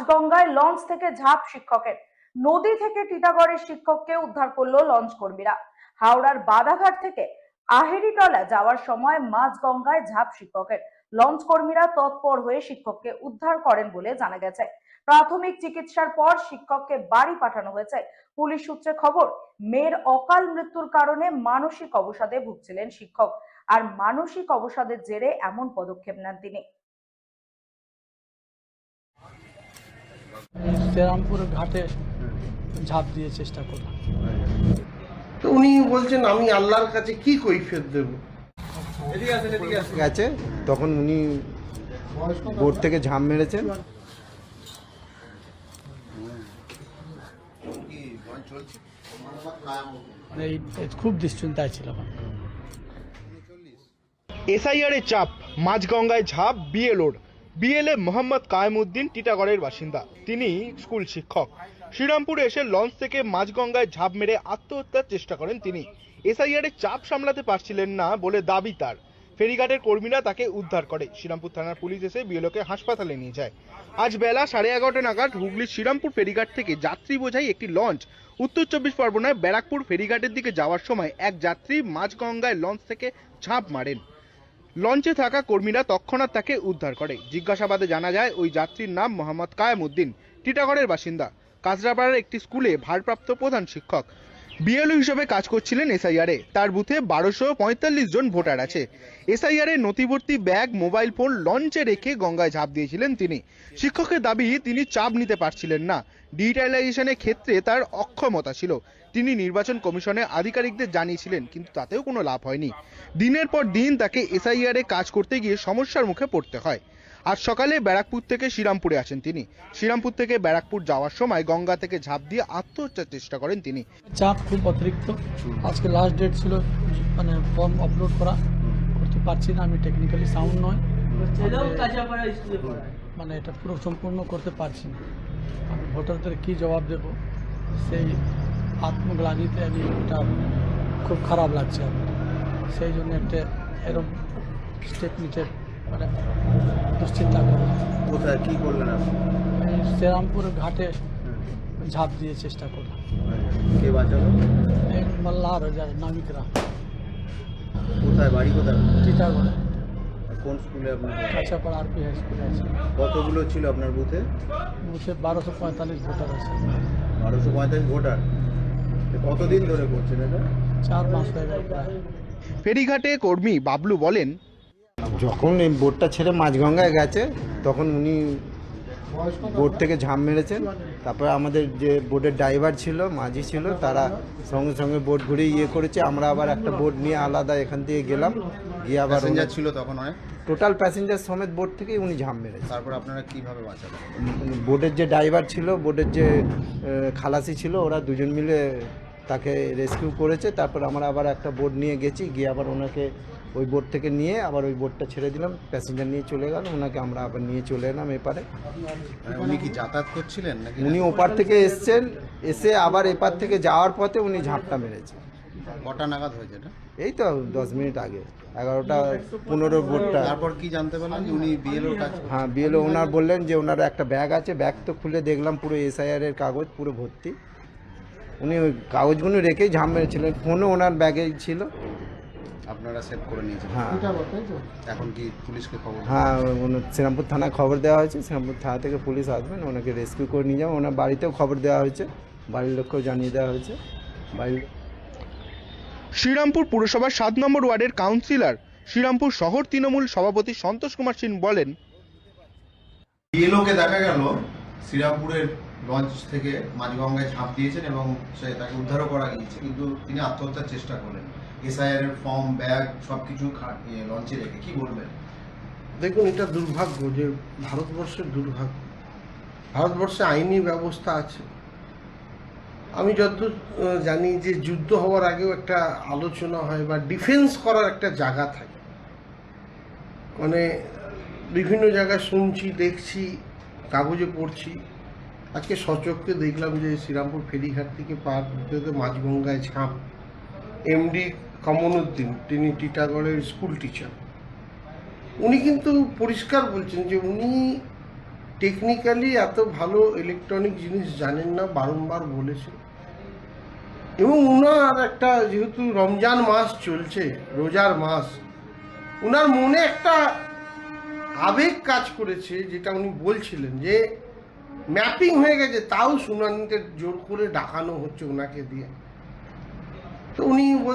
গঙ্গায় লঞ্চ থেকে ঝাঁপ শিক্ষকের। নদী থেকে টিটাগড়ের শিক্ষককে উদ্ধার করল লঞ্চ কর্মীরা। হাওড়ার বাদাঘাট থেকে আহেরিটলা যাওয়ার সময় মাঝগঙ্গায় ঝাঁপ শিক্ষকের। লঞ্চ কর্মীরা তৎপর হয়ে শিক্ষককে উদ্ধার করেন বলে জানা গেছে। প্রাথমিক চিকিৎসার পর শিক্ষককে বাড়ি পাঠানো হয়েছে। পুলিশ সূত্রে খবর, মেয়ের অকাল মৃত্যুর কারণে মানসিক অবসাদে ভুগছিলেন শিক্ষক। আর মানসিক অবসাদের জেরে এমন পদক্ষেপ নেন তিনি। শ্রীরামপুর ঘাটে ঝাঁপ দিয়ে চেষ্টা করলাম তো উনি বলছেন আমি আল্লাহর কাছে কি কৈফিয়ত দেব? গেছে তখন উনি বোট থেকে ঝাঁপ মেরেছেন। মানে খুব দুশ্চিন্তায় আমি। এসআইআর এর চাপ মাঝগঙ্গায় ঝাঁপ বিএলওর। বিএলএ মোহাম্মদ কায়েমউদ্দিন টিটাগড়ের বাসিন্দা। তিনি স্কুল শিক্ষক। শ্রীরামপুরে এসে লঞ্চ থেকে মাঝগঙ্গায় ঝাঁপ মেরে আত্মহত্যার চেষ্টা করেন তিনি। এসআইআর এর চাপ সামলাতে পারছিলেন না বলে দাবি তার। ফেরিঘাটের কর্মীরা তাকে উদ্ধার করে। শ্রীরামপুর থানার পুলিশ এসে বিএলওকে হাসপাতালে নিয়ে যায়। আজ বেলা সাড়ে এগারোটা নাগাদ হুগলির শ্রীরামপুর ফেরিঘাট থেকে যাত্রী বোঝাই একটি লঞ্চ উত্তর চব্বিশ পরগনায় ব্যারাকপুর ফেরিঘাটের দিকে যাওয়ার সময় এক যাত্রী মাঝগঙ্গায় লঞ্চ থেকে ঝাঁপ মারেন। লঞ্চে থাকা কর্মীরা তৎক্ষণাৎ তাকে উদ্ধার করে। জিজ্ঞাসাবাদে জানা যায়, ওই যাত্রীর নাম মোহাম্মদ কায়েম উদ্দিন, টিটাগড়ের বাসিন্দা। কাজরাপাড়ার একটি স্কুলে ভারপ্রাপ্ত প্রধান শিক্ষক। বিএলও হিসেবে কাজ করছিলেন এসআইআরে। তার বুথে বারোশো পঁয়তাল্লিশ জন ভোটার আছে। এসআইআরে নথিভর্তি ব্যাগ, মোবাইল ফোন লঞ্চে রেখে গঙ্গায় ঝাঁপ দিয়েছিলেন তিনি। শিক্ষকের দাবি, তিনি চাপ নিতে পারছিলেন না। ডিজিটালাইজেশনের ক্ষেত্রে তার অক্ষমতা ছিল। তিনি নির্বাচন কমিশনের আধিকারিকদের জানিয়েছিলেন, কিন্তু তাতেও কোনো লাভ হয়নি। দিনের পর দিন তাকে এসআইআরে কাজ করতে গিয়ে সমস্যার মুখে পড়তে হয়। আজ সকালে ব্যারাকপুর থেকে শ্রীরামপুরে আসেন তিনি। শ্রীরামপুর থেকে ব্যারাকপুর যাওয়ার সময় গঙ্গা থেকে ঝাঁপ দিয়ে আত্মহত্যার চেষ্টা করেন তিনি। চাপ খুব অতিরিক্ত। আজকে লাস্ট ডেট ছিল মানে ফর্ম আপলোড করা। করতে পারছি না, আমি টেকনিক্যালি সাউন্ড নয়। মানে এটা পুরো সম্পূর্ণ করতে পারছি না। আমি ভোটারদের কি জবাব দেব, সেই আত্মগ্লানিতে আমি এটা খুব খারাপ লাগছে আমার। সেই জন্য একটা এরকম স্টেপ নিতে মানে দুশ্চিন্তা করি কোথায় কি করলেন আপনি? আমি শ্রীরামপুর ঘাটে ঝাঁপ দিয়ে চেষ্টা করলাম। কে বাঁচালো? মাল্লাহার যার নামিকরা কোথায় বাড়ি কোথায়? টিটাগড়ে কোন স্কুলে আপনার? কাছাপাড়া আর পি হাই স্কুলে আছে। কতগুলো ছিল আপনার বুথে? বুথে বারোশো পঁয়তাল্লিশ ভোটার আছে। বারোশো পঁয়তাল্লিশ ভোটার। কতদিন ধরে করছেন এটা? চার মাস হয়ে গেল প্রায়। ফেরিঘাটে কর্মী বাবলু বলেন যখন এই বোটটা ছেড়ে মাঝগঙ্গায় গেছে তখন উনি বোট থেকে ঝাঁপ মেরেছেন। তারপরে আমাদের যে বোটের ড্রাইভার ছিল মাঝি ছিল তারা সঙ্গে সঙ্গে বোট ঘুরে ইয়ে করেছে। আমরা আবার একটা বোট নিয়ে আলাদা এখান থেকে গেলাম। গিয়ে আবার প্যাসেঞ্জার ছিল তখন অনেক? টোটাল প্যাসেঞ্জার সমেত বোট থেকেই উনি ঝাঁপ মেরেছে তারপর আপনারা কীভাবে বাঁচালেন? বোটের যে ড্রাইভার ছিল বোটের যে খালাসি ছিল ওরা দুজন মিলে তাকে রেস্কিউ করেছে। তারপর আমরা আবার একটা বোট নিয়ে গেছি গিয়ে আবার ওনাকে ওই বোট থেকে নিয়ে আবার ওই বোটটা ছেড়ে দিলাম প্যাসেঞ্জার নিয়ে চলে গেল ওনাকে আমরা আবার নিয়ে চলে এলাম এপারে। মানে উনি কি যাতায়াত করছিলেন নাকি? উনি ওপার থেকে এসছেন এসে আবার এপার থেকে যাওয়ার পথে উনি ঝাঁপটা মেরেছে। কটা নাগাদ হয়েছে এটা? এই তো দশ মিনিট আগে এগারোটা পনেরো বোটটা তারপর কি জানতে পারলেন যে উনি বিএলওর কাজ হ্যাঁ বিএলও ওনার বললেন যে ওনার একটা ব্যাগ আছে ব্যাগ তো খুলে দেখলাম পুরো এসআইআর এর কাগজ পুরো ভর্তি। উনি ওই কাগজগুলো রেখেই ঝাঁপ মেরেছিলেন ফোনও ওনার ব্যাগেই ছিল। আপনারা সেভ করে নিয়েছেন। হ্যাঁ। এখন কি পুলিশকে খবর হ্যাঁ শ্রীরামপুর থানায় খবর দেওয়া হয়েছে শ্রীরামপুর থানা থেকে পুলিশ আসবেন ওনাকে রেস্কিউ করে নিয়ে যাবেন ওনার বাড়িতেও খবর দেওয়া হয়েছে বাড়ির লোককেও জানিয়ে দেওয়া হয়েছে বাড়ির শ্রীরামপুর পুরসভার সাত নম্বর ওয়ার্ডের কাউন্সিলর শ্রীরামপুর শহর তৃণমূল সভাপতি সন্তোষ কুমার সিং বলেন বিএলওকে দেখা গেল শ্রীরামপুরের লঞ্চ থেকে মাঝগঙ্গায় ঝাঁপ দিয়েছেন এবং সে তাকে উদ্ধারও করা গিয়েছে কিন্তু তিনি আত্মহত্যার চেষ্টা করলেন। এসআইআর এর ফর্ম ব্যাগ সব কিছু লঞ্চে রেখে, কি বলবেন? দেখুন, এটা দুর্ভাগ্য যে ভারতবর্ষের দুর্ভাগ্য। ভারতবর্ষে আইনি ব্যবস্থা আছে। আমি যতদূর জানি যে যুদ্ধ হওয়ার আগেও একটা আলোচনা হয় বা ডিফেন্স করার একটা জায়গা থাকে। মানে বিভিন্ন জায়গায় শুনছি, দেখছি, কাগজে পড়ছি। আজকে সচক্ষে দেখলাম যে শ্রীরামপুর ফেরিঘাট থেকে পার মাঝগঙ্গায় ঝাঁপ। এমডি কমনউদ্দিন তিনি টিটাগড়ের স্কুল টিচার। উনি কিন্তু পরিষ্কার বলছেন যে উনি টেকনিক্যালি এত ভালো ইলেকট্রনিক জিনিস জানেন না, বারংবার বলেছে। এবং উনার একটা, যেহেতু রমজান মাস চলছে, রোজার মাস, উনার মনে একটা আবেগ কাজ করেছে, যেটা উনি বলছিলেন যে ম্যাপিং হয়ে গেছে, তাও শুনানিতে জোর করে ডাকানো হচ্ছে ওনাকে দিয়ে। তো উনি